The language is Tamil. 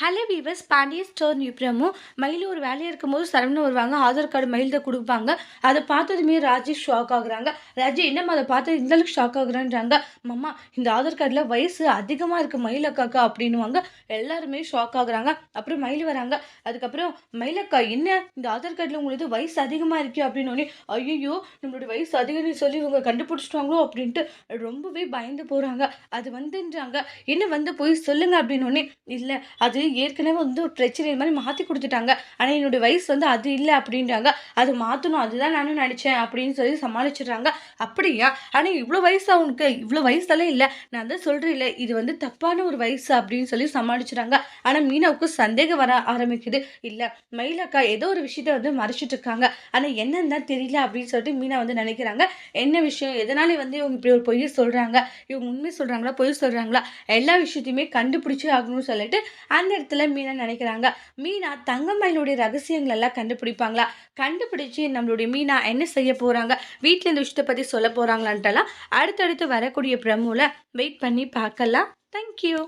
ஹலோ வீவர்ஸ் பாண்டிய ஸ்டோர் நியூப்ரமும் மயில் ஒரு வேலையாக இருக்கும்போது சரவணன் வருவாங்க. ஆதார் கார்டு மயில் தான் கொடுப்பாங்க. அதை பார்த்ததுமே ராஜேஷ் ஷாக் ஆகுறாங்க. ராஜே என்னம்மா அதை பார்த்து இந்த அளவுக்கு ஷாக் ஆகுறான்றாங்க? மம்மா இந்த ஆதார் கார்டில் வயசு அதிகமாக இருக்குது மயில் அக்காக்கா அப்படின்னுவாங்க. எல்லாருமே ஷாக் ஆகுறாங்க. அப்புறம் மயில் வராங்க. அதுக்கப்புறம் மயிலக்கா என்ன? இந்த ஆதார் கார்டில் உங்களுக்கு வயசு அதிகமாக இருக்கு அப்படின்னு ஐயோ நம்மளுடைய வயசு அதிகம்னு சொல்லி இவங்க கண்டுபிடிச்சிட்டாங்களோ அப்படின்ட்டு ரொம்பவே பயந்து போகிறாங்க அது வந்துன்றாங்க. என்ன வந்து போய் சொல்லுங்கள் அப்படின்னு இல்லை அது ஏற்கனவே வந்து ஒரு பிரச்சனை மாதிரி மாற்றி கொடுத்துட்டாங்க. ஆனால் என்னுடைய வயசு வந்து அது இல்லை அப்படின்றாங்க. அது மாற்றணும் அதுதான் நானும் நினச்சேன் அப்படின்னு சொல்லி சமாளிச்சிடுறாங்க. அப்படியா? ஆனால் இவ்வளோ வயசு அவனுக்கு இவ்வளோ வயசெல்லாம் இல்லை. நான் தான் சொல்கிறேன் இல்லை இது வந்து தப்பான ஒரு வயசு அப்படின்னு சொல்லி சமாளிச்சிடுறாங்க. ஆனால் மீனாவுக்கு சந்தேகம் வர ஆரம்பிக்குது. இல்லை மயிலக்கா ஏதோ ஒரு விஷயத்த வந்து மறைச்சிட்டு இருக்காங்க ஆனால் என்னன்னு தான் தெரியல அப்படின்னு சொல்லிட்டு மீனா வந்து நினைக்கிறாங்க. என்ன விஷயம்? எதனால வந்து இவங்க இப்படி ஒரு பொய்யை சொல்கிறாங்க இவங்க உண்மை சொல்கிறாங்களா பொய் சொல்கிறாங்களா எல்லா விஷயத்தையுமே கண்டுபிடிச்சே ஆகணும்னு சொல்லிட்டு அந்த இடத்துல மீனா நினைக்கிறாங்க. மீனா தங்கம்மையினுடைய ரகசியங்கள் எல்லாம் கண்டுபிடிப்பாங்களா? கண்டுபிடிச்சு நம்மளுடைய மீனா என்ன செய்ய போகிறாங்க வீட்டில் இந்த விஷயத்தை பற்றி சொல்ல போகிறாங்களான்ட்டெல்லாம் அடுத்தடுத்து வரக்கூடிய பிரமுல வெயிட் பண்ணி பார்க்கலாம். தேங்க்யூ